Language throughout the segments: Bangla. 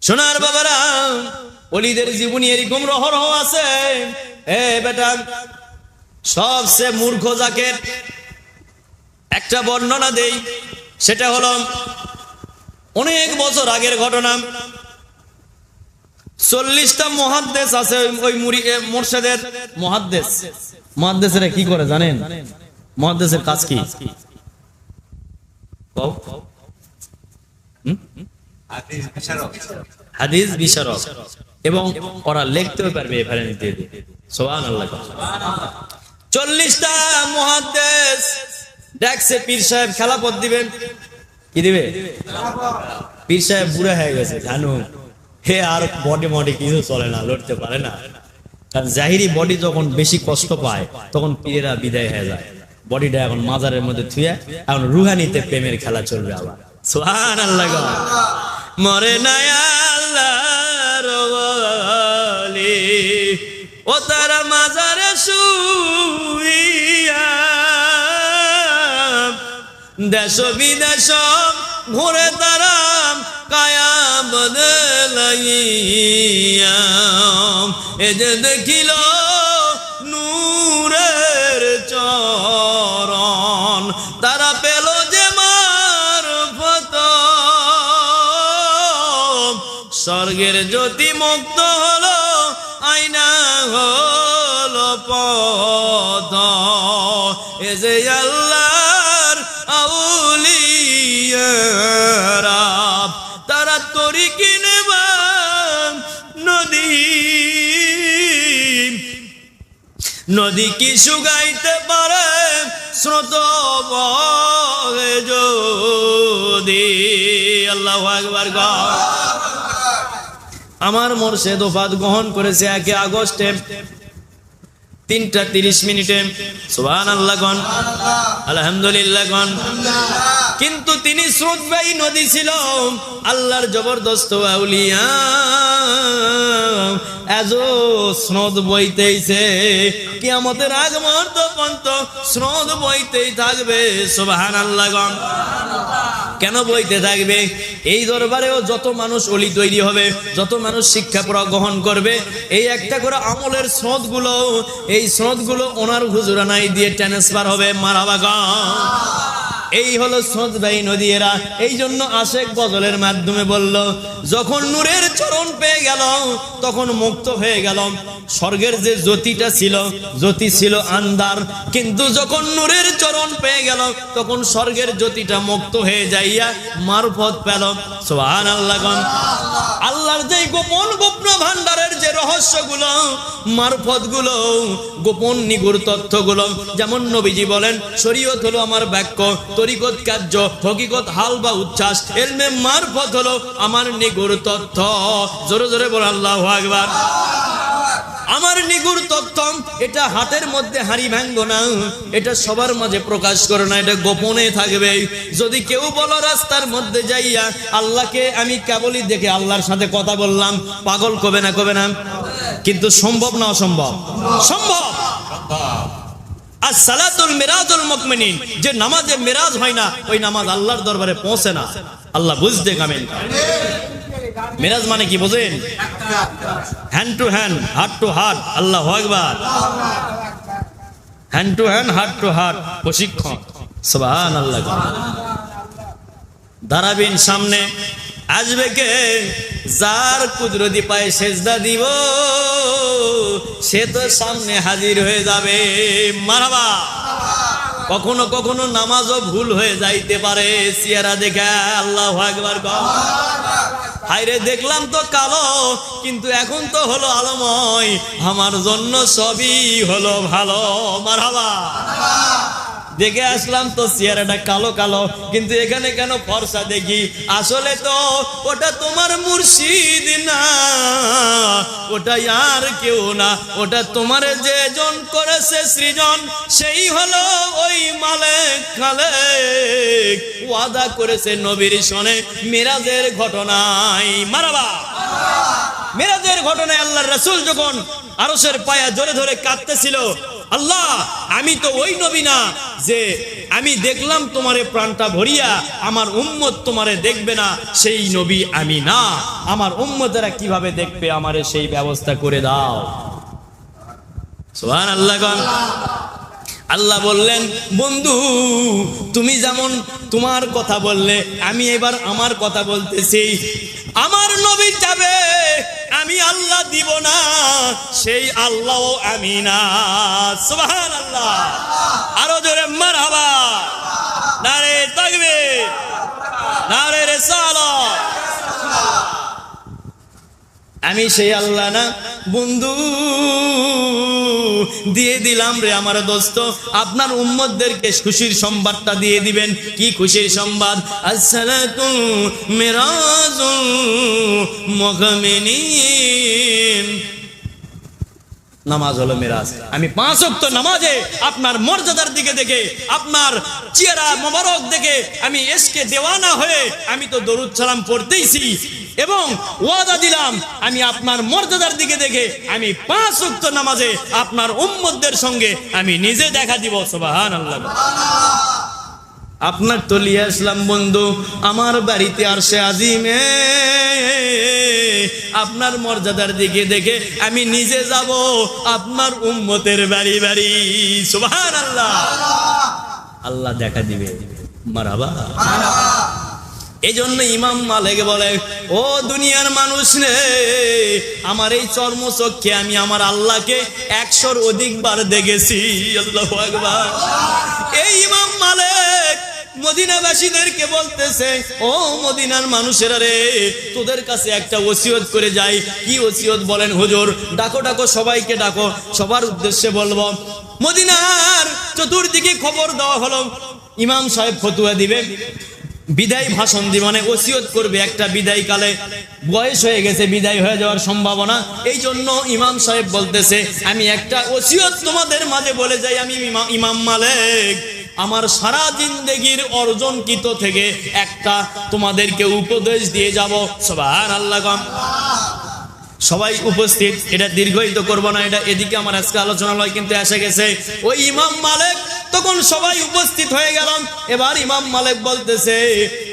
সোনার বাবারা, অলিদের জীবনী এরকম রহরহ আছে। এ বেটা সবচেয়ে মূর্খ যাকে একটা বর্ণনা দেই। সেটা হলো, অনেক বছর আগের ঘটনা। চল্লিশটা মহাদ্দেশ আছে ওই- মুড়ি মোর্শেদের মহাদ্দেশ। মহাদ্দেশের কি করে জানেন? মহাদ্দেশের কাজ কি? হাদিস বিশারক এবং ওরা লিখতেও পারবে এফারে নিতে সোহান আল্লাহ চল্লিশটা মহাদ্দেশ দেখছে পীর সাহেব খেলাপথ দিবেন। কি দিবে? পীর সাহেব বুড়া হয়ে গেছে জানো হে আর বডি মডি কিছু চলে না, লড়তে পারে না। কারণ জাহিরি বডি যখন বেশি কষ্ট পায়, তখন পীরেরা বিদায় হয়ে যায়। বডিটা এখন মাজারের মধ্যে থুয়ে, এখন রুহানিতে প্রেমের খেলা চলবে আবার। সোহান আল্লাহ। মরে ওয়ালি, ও তারা মাজারে শুইয়া। দেশ বিদেশ ঘুরে তারা কায়া বদলাইয়া এ যে দেখিল স্বর্গের জ্যোতি মুক্ত হলো আইনা হলো পথ এ যে আল্লাহর আউলিয়ারা তারা তরি কিনে নদী। নদী কি শুকাইতে পারে, স্রোত যদি। আল্লাহ একবার গা। আমার মোর্শেদ দোফাত গ্রহণ করেছে একে আগস্টে। তিনটা তিরিশ মিনিটে। সুবাহ আল্লাহ গন আলহামদুলিল্লাহ গন কিন্তু তিনি স্রোতবাহী নদী ছিল। আল্লাহর জবরদস্ত আউলিয়া। স্রোত বইতেইছে। কিয়ামতের আগ মুহূর্ত পর্যন্ত স্রোত বইতেই থাকবে সুবাহান আল্লাহ গন কেন বইতে থাকবে? এই দরবারেও যত মানুষ অলি তৈরি হবে, যত মানুষ শিক্ষা গ্রহণ করবে, এই একটা করে আমলের স্রোতগুলো এই স্রোতগুলো ওনার হুজুরানাই দিয়ে ট্রান্সফার হবে মারাবাগা এই হলো স্রোতবাহী নদী এরা এই জন্য আশেক গজলের মাধ্যমে বলল, যখন নূরের চরণ পেয়ে গেল, তখন মুক্ত হয়ে গেল। স্বর্গের যে জ্যোতিটা ছিল, জ্যোতি ছিল আন্দার কিন্তু যখন নূরের চরণ পেয়ে গেল, তখন স্বর্গের জ্যোতিটা মুক্ত হয়ে যাইয়া মারফত পেল। সোহান আল্লাহ আল্লাহর যে গোপন গোপন ভান্ডারের যে রহস্যগুলো মারফতগুলো গোপন নিগুর তথ্যগুলো, যেমন নবীজি বলেন শরীয়ত হলো আমার বাক্য তরিকত কার্য, হকিকত হাল বা উচ্ছ্বাস, এলমে মারফত হলো আমার নিগুর তথ্য। জোরে জোরে বল, আল্লাহ আকবার। আমার নিগুর তথ্য, এটা হাতের মধ্যে হাড়ি ভাঙ্গ না, এটা সবার মাঝে প্রকাশ করে না, এটা গোপনে থাকবে। যদি কেউ বলো রাস্তার মধ্যে যাইয়া, আল্লাহকে আমি কেবলই দেখে আল্লাহর সাথে কথা বললাম, পাগল কবে না কবে না? কিন্তু সম্ভব না অসম্ভব? সম্ভব! আর সালাতুল মিরাজুল মুকমিনিন যে নামাজে মিরাজ হয় না, ওই নামাজ আল্লাহর দরবারে পৌঁছে না। আল্লাহ বুঝতে কামেন। মিরাজ মানে কি বোঝেন? Hand to hand heart to heart আল্লাহ একবার hand to hand heart to heart প্রশিক্ষণ। সবান আল্লাহ দাঁড়াবেন সামনে, আসবে কে? যার কুদরতি পায়ে সেজদা দিব। সে তো সামনে হাজির হয়ে যাবে। মারাবা কখনো কখনো নামাজও ভুল হয়ে যাইতে পারে। সিয়ারা দেখে আল্লাহ একবার হাইরে দেখলাম তো কালো, কিন্তু এখন তো হলো আলময়। আমার জন্য সবই হলো ভালো। মারাবা দেখে আসলাম তো চেহারাটা কালো কালো, কিন্তু এখানে কেন ফর্সা দেখি? আসলে তো ওটা তোমার মুর্শিদ না, ওটা আর কেউ না। ওটা তোমার যে জন করেছে সৃজন, সেই হলো ওই মালেক খালেক। ওয়াদা করেছে নবীর সনে মিরাজের ঘটনায় মারাবা। মিরাজের ঘটনায় আল্লাহর রাসূল যখন আরশের পায়া জোরে ধরে কাঁদতেছিল আল্লাহ, আমি তো ওই নবী না যে আমি দেখলাম তোমারে প্রাণটা ভরিয়া, আমার উম্মত তোমারে দেখবে না, সেই নবী আমি না। আমার উম্মতেরা কীভাবে দেখবে আমারে সেই ব্যবস্থা করে দাও? সোহান আল্লাহ আল্লাহ বললেন, বন্ধু, তুমি যেমন তোমার কথা বললে, আমি এবার আমার কথা বলতেছি। আমার নবী যাবে আমি আল্লাহ দিব না, সেই আল্লাহ আমি না। সুহান আল্লাহ আরও জোরে মার হাবা নারে তাকবে নারে রে আমি সেই আল্লাহ না, বন্ধু। দিয়ে দিলাম রে আমার দোস্ত। আপনার উম্মতদেরকে খুশির সংবাদটা দিয়ে দিবেন। কি খুশির সংবাদ আসসালাতু মিরাজু মুমিনিন নামাজ হলো মিরাজ। আমি পাঁচ ওয়াক্ত নামাজে আপনার মর্যাদার দিকে দেখে, আপনার চেহারা মোবারক দেখে আমি এসকে দেওয়ানা হয়ে আমি তো দরুদ সালাম পড়তেইছি এবং ওয়াদা দিলাম, আমি আপনার মর্যাদার দিকে দেখে আমি পাঁচ ওয়াক্ত নামাজে আপনার উম্মতদের সঙ্গে আমি নিজে দেখা দিব। সুবহানাল্লাহ। আপনার তো লিয়ে আসলাম বন্ধু, আমার বাড়িতে আর সে আজিমে আপনার মর্যাদার দিকে দেখে আমি নিজে যাব, আপনার উম্মতের বাড়ি বাড়ি। সুবহান আল্লাহ আল্লাহ দেখা দিবে। মারাবা। এই জন্য ইমাম মালিক বলে, ও দুনিয়ার মানুষ রে, আমার এই চর্মচক্ষে আমি আমার আল্লাহকে একশোর অধিকবার দেখেছি। আল্লাহু আকবার। এই ইমাম মালিক মদিনাবাসীদেরকে বলতেছে, ও মদিনার মানুষেরা রে, তোদের কাছে একটা ওসিয়ত করে যাই। কি ওসিয়ত বলেন হুজুর? ডাকো ডাকো, সবাইকে ডাকো। সবার উদ্দেশ্যে বলব, মদিনার চতুর্দিকে খবর দেওয়া হলো। ইমাম সাহেব ফতুয়া দিবে। বিদায় ভাষণ দি মানে ওসিয়ত করবে একটা বিদায় কালে। বয়স হয়ে গেছে, বিদায় হয়ে যাওয়ার সম্ভাবনা। এই জন্য ইমাম সাহেব বলতেছে, আমি একটা ওসিয়ত তোমাদের মাঝে বলে যাই, আমি ইমা- ইমাম মালিক। আমার সারা জিন্দেগির অর্জনকৃত থেকে একটা তোমাদেরকে উপদেশ দিয়ে যাব। সবার আল্লাহ সবাই উপস্থিত, এটা দীর্ঘায়িত করব না, এটা এদিকে আমার আজকে আলোচনা লয় কিন্তু এসে গেছে। ওই ইমাম মালিক তখন সবাই উপস্থিত হয়ে গেলাম। এবার ইমাম মালিক বলতেছে,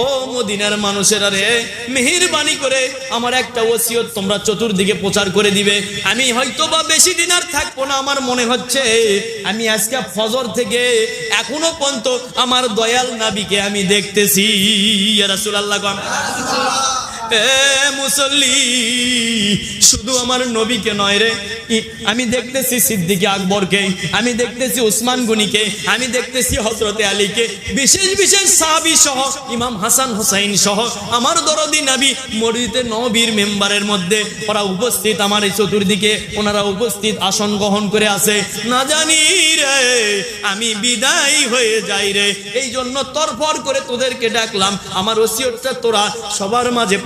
ও মদিনার মানুষেরা রে, মেহেরবানি করে আমার একটা ওসিয়ত তোমরা চতুর্দিকে প্রচার করে দিবে। আমি হয়তো বা বেশি দিন আর থাকব না, আমার মনে হচ্ছে। আমি আজকে ফজর থেকে এখনও পর্যন্ত আমার দয়াল নাবিকে আমি দেখতেছি। রাসূলুল্লাহ গম মুসল্লি শুধু আমার নবীকে নয় রে। আমি দেখতেছি সিদ্দিকে আকবরকে, আমি দেখতেছি আমি দেখতেছি হজরতে আলীকে। বিশেষ বিশেষ সাহাবি সহ, ইমাম হাসান হোসাইন সহ, আমার দরদি নাবি নবীর মেম্বারের মধ্যে ওরা উপস্থিত, আমার এই চতুর্দিকে ওনারা উপস্থিত আসন গ্রহণ করে আছে। না জানি রে, আমি বিদায় হয়ে যাই রে। এই জন্য তরফর করে তোদেরকে ডাকলাম, আমার ওসিয়তটা তোরা সবার মাঝে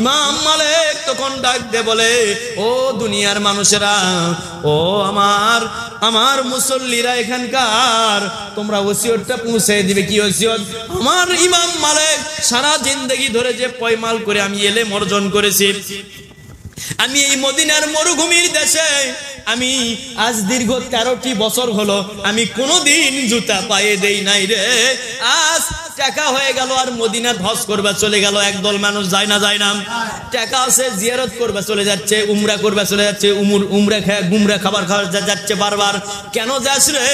ইমাম মালিক তখন ডাক দে বলে, ও দুনিয়ার মানুষেরা, ও আমার আমার মুসল্লিরা এখানকার, তোমরা ওসিয়তটা পৌঁছে দিবে কি ওসিয়ত? আমার ইমাম মালিক সারা জিন্দগি ধরে যে পয়মাল করে আমি এলে অর্জন করেছি। আমি এই মদিনার মরুভূমির দেশে, আমি আজ দীর্ঘ তেরোটি বছর হলো, আমি কোনোদিন জুতা পায়ে দেই নাই রে। আজ টাকা হয়ে গেল আর মদিনা ধস করবে চলে গেল। একদল মানুষ যায় না যায় না। টাকা আছে জিয়ারত করবে চলে যাচ্ছে, উমরা করবে চলে যাচ্ছে, উমুর উমরা খায় গুমরা খাবার খাওয়া যাচ্ছে বারবার। কেন যাস রে?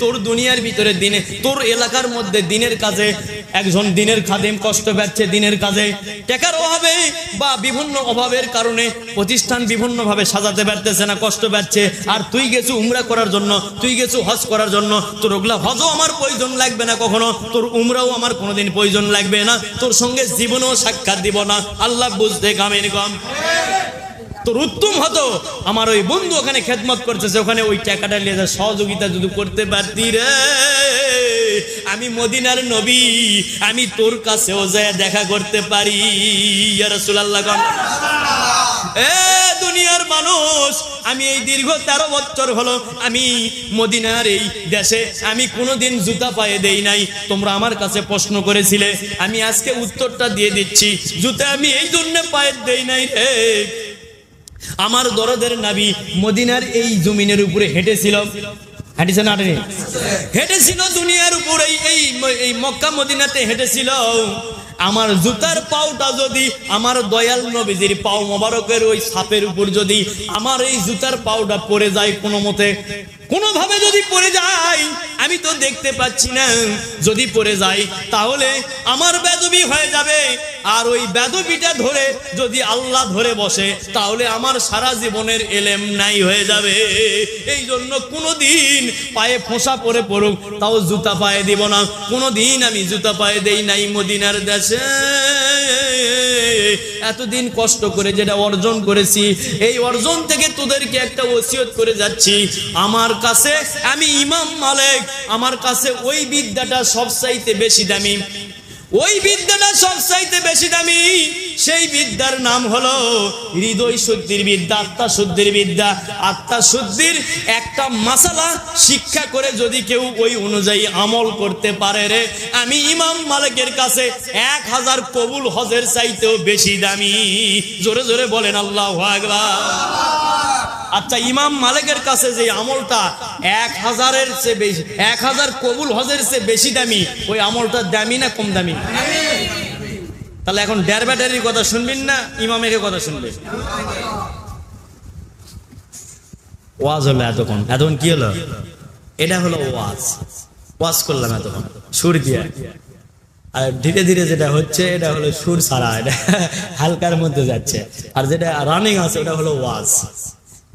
তোর দুনিয়ার ভিতরে দিনে, তোর এলাকার মধ্যে দিনের কাজে একজন দিনের খাদেম কষ্ট পাচ্ছে দিনের কাজে। টাকার অভাবে বা বিভিন্ন অভাবের কারণে প্রতিষ্ঠান বিভিন্ন ভাবে সাজাতে পারতেছে না, কষ্ট পাচ্ছে। আর তুই গেছু উমরা করার জন্য, তুই গেছু হজ করার জন্য, তোর ওগুলা হজও আমার প্রয়োজন লাগবে না কখনো। তোর উমরাও আমার কোনোদিন প্রয়োজন লাগবে না। তোর সঙ্গে জীবনেও সাক্ষাৎ দিব না। আল্লাহ বুঝতে কামেন কম। তোর উত্তম হতো। আমার ওই বন্ধু ওখানে খেদমত করতেছে ওখানে ওই টাকাটা নিয়ে সহযোগিতা যদি করতে পারতি রে। আমি মদিনার নবী। আমি তোর কাছেও যায় দেখা করতে পারি। ইয়া রাসূলুল্লাহ গণ দুনিয়ার মানুষ, আমি এই দীর্ঘ তেরো বছর হলো আমি মদিনার এই দেশে, আমি কোনোদিন জুতা পায়ে দেই নাই। তোমরা আমার কাছে প্রশ্ন করেছিলে, আমি আজকে উত্তরটা দিয়ে দিচ্ছি, জুতা আমি এই জন্য পায়ে দেই নাই রে। আমার দরদের নাবি মদিনার এই জমিনের উপরে হেঁটেছিল। হেঁটেছে না হেঁটেছিল দুনিয়ার উপরে এই এই মক্কা মদিনাতে হেঁটেছিল। আমার জুতার পাওটা যদি, আমার দয়াল নবীজির পাও মোবারকের ওই সাপের উপর যদি, আমার এই জুতার পাওটা পড়ে যায় কোনো মতে? কোনোভাবে যদি পড়ে যাই, আমি তো দেখতে পাচ্ছি না। যদি পড়ে যাই, তাহলে আমার বেদবি হয়ে যাবে। আর ওই বেদবিটা ধরে যদি আল্লাহ ধরে বসে, তাহলে আমার সারা জীবনের এলেম নাই হয়ে যাবে। এই জন্য কোনোদিন পায়ে ফোঁসা পরে পড়ুক, তাও জুতা পায়ে দিব না। কোনোদিন আমি জুতা পায়ে দেই নাই মদিনার দেশে। এতদিন কষ্ট করে যেটা অর্জন করেছি, এই অর্জন থেকে তোদেরকে একটা ওসিয়ত করে যাচ্ছি। আমার কাছে আমি ইমাম মালিক, আমার কাছে ওই বিদ্যাটা সবচাইতে বেশি দামি। ওই বিদ্যাটা সবচাইতে বেশি দামি। সেই বিদ্যার নাম হলো হৃদয় শুদ্ধির বিদ্যা, আত্মা শুদ্ধির বিদ্যা। আত্মা শুদ্ধির একটা মাসালা শিক্ষা করে যদি কেউ ওই অনুযায়ী আমল করতে পারে রে। আমি ইমাম মালিকের কাছে এক হাজার কবুল হজের চাইতেও বেশি দামি। জোরে জোরে বলেন আল্লাহ আকবার। আচ্ছা ইমাম মালিকের কাছে যে আমলটা এক হাজারের চেয়ে বেশি, এক হাজার কবুল হজের চেয়ে বেশি দামি, ওই আমলটা দামি না কম দামি? তাহলে এখন ডের ব্যাটারির কথা শুনবেন না, ইমামের কথা শুনবেন? ওয়াজ হলো এতক্ষণ। এতক্ষণ কি হলো? এটা হলো ওয়াজ। ওয়াজ করলাম এতক্ষণ। সুর দিয়ে। আর ধীরে ধীরে যেটা হচ্ছে, এটা হলো সুর ছাড়া, এটা হালকার মধ্যে যাচ্ছে। আর যেটা রানিং আছে, ওটা হলো ওয়াজ।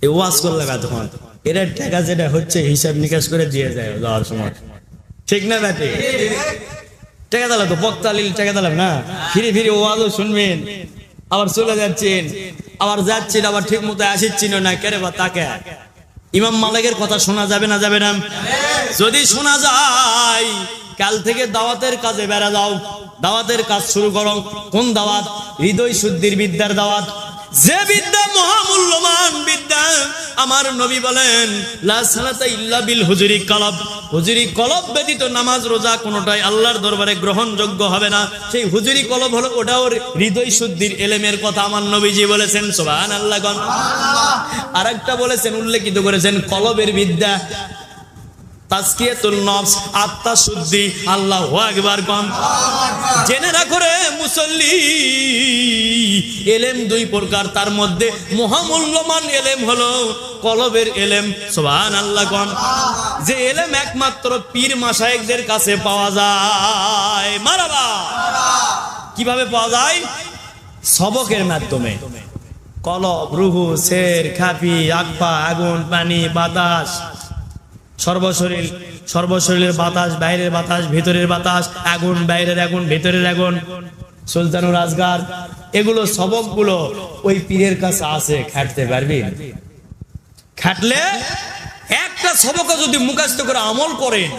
এই ওয়াজ করলাম এতক্ষণ এটা টাকা যেটা হচ্ছে হিসাব নিকাশ করে দিয়ে যায় যাওয়ার সময়। ঠিক না ব্যাটে? টাকা দিলাম তো বক্তালিল টাকা দিলাম না? ফিরে ফিরে ওয়াজও শুনবেন। আবার চলে যাচ্ছেন। আবার যাচ্ছেন, আবার ঠিক মতো আসিচ্ছিল না কেরে বা তাকে? ইমাম মালিকের কথা শোনা যাবে না যাবে না? যদি শোনা যায়, কাল থেকে দাওয়াতের কাজে বেড়া যাও। দাওয়াতের কাজ শুরু করো। কোন দাওয়াত? হৃদয় শুদ্ধির বিদ্যার দাওয়াত। যে বিদ্যা মহামূল্যবান বিদ্যা। আমার নবী বলেন হুজুরি কলব। হুজুরি কলব ব্যতীত নামাজ, রোজা কোনোটাই আল্লাহর দরবারে গ্রহণযোগ্য হবে না। সেই হুজুরি কলব হলো ওটা ওর হৃদয় শুদ্ধির এলেমের কথা আমার নবীজি বলেছেন সোহান আল্লাহ গণ। আরেকটা বলেছেন, উল্লেখিত করেছেন, কলবের বিদ্যা। আত্মা আল্লাহ আকবার কম। জেনে মুসল্লি, এলেম দুই প্রকার, তার মধ্যে মহামূল্যবান এলেম এলেম আল্লাহ যে এলেম একমাত্র পীর মাসায়েকদের কাছে পাওয়া যায়। মারাবা। কীভাবে পাওয়া যায়? সবকের মাধ্যমে। কলব, রুহু, শের খাপি আকপা আগুন, পানি, বাতাস। সর্বশরীর, সর্বশরীরের বাতাস, বাইরের বাতাস, ভিতরের বাতাস, আগুন, বাইরের আগুন, ভিতরের আগুন। সুলতানুর রাজগার এগুলো সবকগুলো ওই পীরের কাছে আছে, খাটতে পারবি? খাটলে একটা সবক যদি মুখাস্ত করে আমল করেন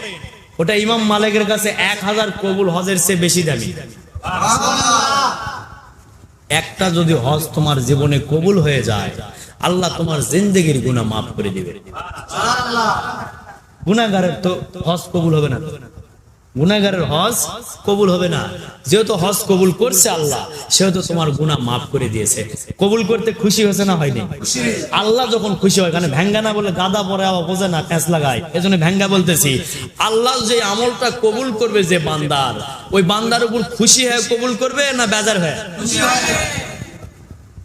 ওটা ইমাম মালিকের কাছে এক হাজার কবুল হজের চেয়ে বেশি দামি। একটা যদি হজ তোমার জীবনে কবুল হয়ে যায়, আল্লাহ তোমার জিন্দগির গুণা মাফ করে দিবে। গুনাগারের তো হজ কবুল হবে না। গুনাগারের হজ কবুল হবে না। যেহেতু হজ কবুল করছে আল্লাহ, সেহেতু তোমার গুনাহ মাফ করে দিয়েছে। কবুল করতে খুশি হয়েছে না হয়নি? আল্লাহ যখন খুশি হয় কারণ ভ্যাঙ্গা না বলে গাদা পরে আবার বোঝে না প্যাঁচ লাগায়। এজন্য ভ্যাঙ্গা বলতেছি, আল্লাহ যে আমলটা কবুল করবে যে বান্দার, ওই বান্দার উপর খুশি হয়ে কবুল করবে না বেজার হয়ে?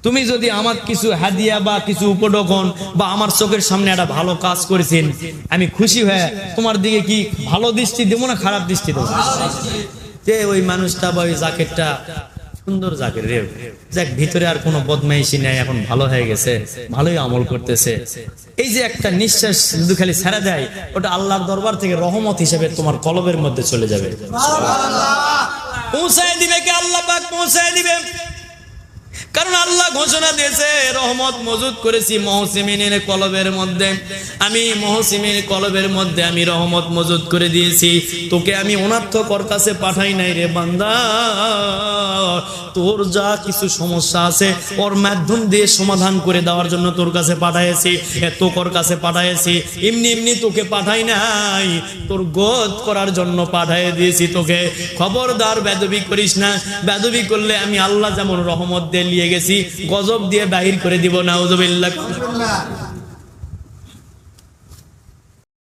তুমি যদি আমার কিছু হাদিয়া বা কিছু উপঢকন বা আমার চোখের সামনে একটা ভালো কাজ করেছেন আমি খুশি হয়ে তোমার দিকে কি ভালো দৃষ্টি দেবো না খারাপ দৃষ্টি দেবো? যে ওই মানুষটা বা ওই জ্যাকেটটা সুন্দর জ্যাকেট রে। যাক ভিতরে আর কোনো বদমাইশি নেই এখন ভালো হয়ে গেছে ভালোই আমল করতেছে। এই যে একটা নিঃশ্বাস শুধু খালি ছেড়ে দেয় ওটা আল্লাহর দরবার থেকে রহমত হিসেবে তোমার কলবের মধ্যে চলে যাবে। পৌঁছায় দিবে কে? আল্লাহ পাক পৌঁছায় দিবে। কারণ আল্লাহ ঘোষণা দিয়েছে, রহমত মজুদ করেছি মহসিমিনের কলবের মধ্যে। আমি মহসিমিনের কলবের মধ্যে আমি রহমত মজুদ করে দিয়েছি। তোকে আমি অনার্থক ওর কাছে পাঠাই নাই রে বান্দা। তোর যা কিছু সমস্যা আছে, ওর মাধ্যম দিয়ে সমাধান করে দেওয়ার জন্য তোর কাছে পাঠাইছি তোর কাছে পাঠাইছি এমনি এমনি তোকে পাঠাই নাই, তোর গোদ করার জন্য পাঠাই দিয়েছি তোকে। খবরদার বেদবি করিস না। বেদবি করলে আমি আল্লাহ যেমন রহমত দিয়ে গেছি গজব দিয়ে বাহির করে দিব নাউজুবিল্লাহ।